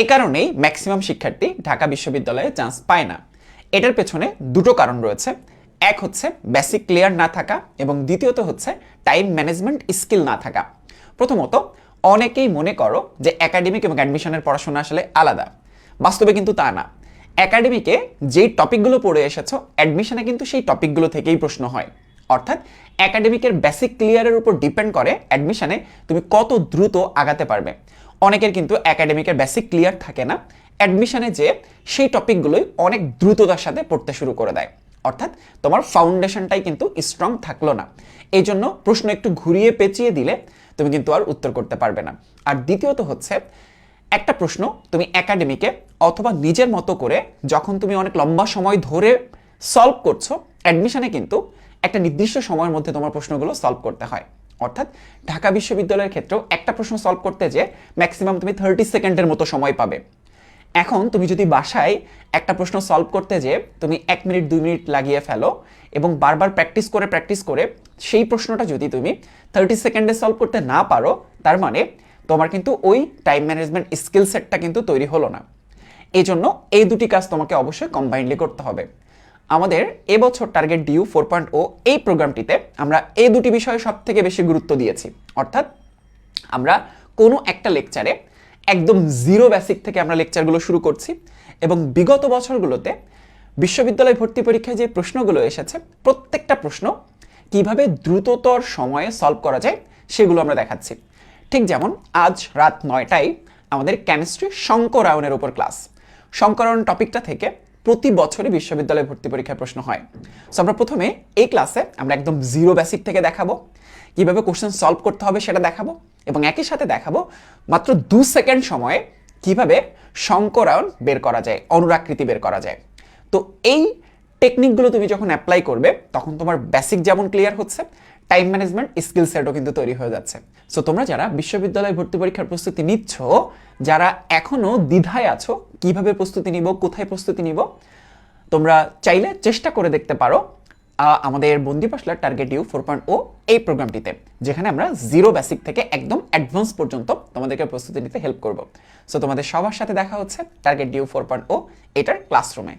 এ কারণেই ম্যাক্সিমাম শিক্ষার্থী ঢাকা বিশ্ববিদ্যালয়ে চান্স পায় না। এটার পেছনে দুটো কারণ রয়েছে। এক হচ্ছে বেসিক ক্লিয়ার না থাকা এবং দ্বিতীয়ত হচ্ছে টাইম ম্যানেজমেন্ট স্কিল না থাকা। প্রথমত, অনেকেই মনে করো যে একাডেমিক এবং অ্যাডমিশনের পড়াশোনা আসলে আলাদা। বাস্তবে কিন্তু তা না। একাডেমিকে যেই টপিকগুলো পড়ে এসেছ অ্যাডমিশনে কিন্তু সেই টপিকগুলো থেকেই প্রশ্ন হয়। অর্থাৎ একাডেমিকের বেসিক ক্লিয়ারের উপর ডিপেন্ড করে অ্যাডমিশনে তুমি কত দ্রুত আগাতে পারবে। অনেকের কিন্তু একাডেমিকের বেসিক ক্লিয়ার থাকে না। অ্যাডমিশনে যে সেই টপিকগুলোই অনেক দ্রুততার সাথে পড়তে শুরু করে দেয়। অর্থাৎ তোমার ফাউন্ডেশনটাই কিন্তু স্ট্রং থাকল না। এই জন্য প্রশ্ন একটু ঘুরিয়ে পেঁচিয়ে দিলে তুমি কিন্তু আর উত্তর করতে পারবে না। আর দ্বিতীয়ত হচ্ছে, একটা প্রশ্ন তুমি একাডেমিকে অথবা নিজের মতো করে যখন তুমি অনেক লম্বা সময় ধরে সলভ করছ অ্যাডমিশনে কিন্তু একটা নির্দিষ্ট সময়ের মধ্যে তোমার প্রশ্নগুলো সলভ করতে হয়। অর্থাৎ ঢাকা বিশ্ববিদ্যালয়ের ক্ষেত্রেও একটা প্রশ্ন সলভ করতে যে ম্যাক্সিমাম তুমি থার্টি সেকেন্ডের মতো সময় পাবে। এখন তুমি যদি বাসায় একটা প্রশ্ন সলভ করতে যে তুমি এক মিনিট, দুই মিনিট লাগিয়ে ফেলো এবং বারবার প্র্যাকটিস করে প্র্যাকটিস করে সেই প্রশ্নটা যদি তুমি থার্টি সেকেন্ডে সলভ করতে না পারো, তার মানে তোমার কিন্তু ওই টাইম ম্যানেজমেন্ট স্কিল সেটটা কিন্তু তৈরি হলো না। এই জন্য এই দুটি কাজ তোমাকে অবশ্যই কম্বাইনলি করতে হবে। আমাদের এবছর টার্গেট ডিউ ফোর পয়েন্ট ও এই প্রোগ্রামটিতে আমরা এই দুটি বিষয়ে সব থেকে বেশি গুরুত্ব দিয়েছি। অর্থাৎ আমরা কোনো একটা লেকচারে একদম জিরো বেসিক থেকে আমরা লেকচারগুলো শুরু করছি এবং বিগত বছরগুলোতে বিশ্ববিদ্যালয় ভর্তি পরীক্ষায় যে প্রশ্নগুলো এসেছে, প্রত্যেকটা প্রশ্ন কীভাবে দ্রুততর সময়ে সলভ করা যায় সেগুলো আমরা দেখাচ্ছি। ঠিক যেমন আজ রাত নয়টায় আমাদের কেমিস্ট্রি শঙ্করায়নের উপর ক্লাস শঙ্করায়ন টপিকটা থেকে প্রতি বছরে বিশ্ববিদ্যালয়ে ভর্তি পরীক্ষার প্রশ্ন হয়। সো আমরা প্রথমে এই ক্লাসে আমরা একদম জিরো বেসিক থেকে দেখাবো। কীভাবে কোশ্চেন সলভ করতে হবে সেটা দেখাবো এবং একই সাথে দেখাবো মাত্র দু সেকেন্ড সময়ে কীভাবে সংকরায়ন বের করা যায় অনুরাকৃতি বের করা যায়। তো এই টেকনিকগুলো তুমি যখন অ্যাপ্লাই করবে, তখন তোমার বেসিক যেমন ক্লিয়ার হচ্ছে টাইম ম্যানেজমেন্ট স্কিল সেটও কিন্তু তৈরি হয়ে যাচ্ছে। সো তোমরা যারা বিশ্ববিদ্যালয় ভর্তি পরীক্ষার প্রস্তুতি নিচ্ছ, যারা এখনও দ্বিধায় আছো, কীভাবে প্রস্তুতি নিব, কোথায় প্রস্তুতি নিব, তোমরা চাইলে চেষ্টা করে দেখতে পারো আমাদের বন্দি পাশলার টার্গেট ইউ ফোর পয়েন্ট ও এই প্রোগ্রামটিতে, যেখানে আমরা জিরো বেসিক থেকে একদম অ্যাডভান্স পর্যন্ত তোমাদেরকে প্রস্তুতি নিতে হেল্প করব। সো তোমাদের সবার সাথে দেখা হচ্ছে টার্গেট ডিউ ফোর পয়েন্ট ও এটার ক্লাসরুমে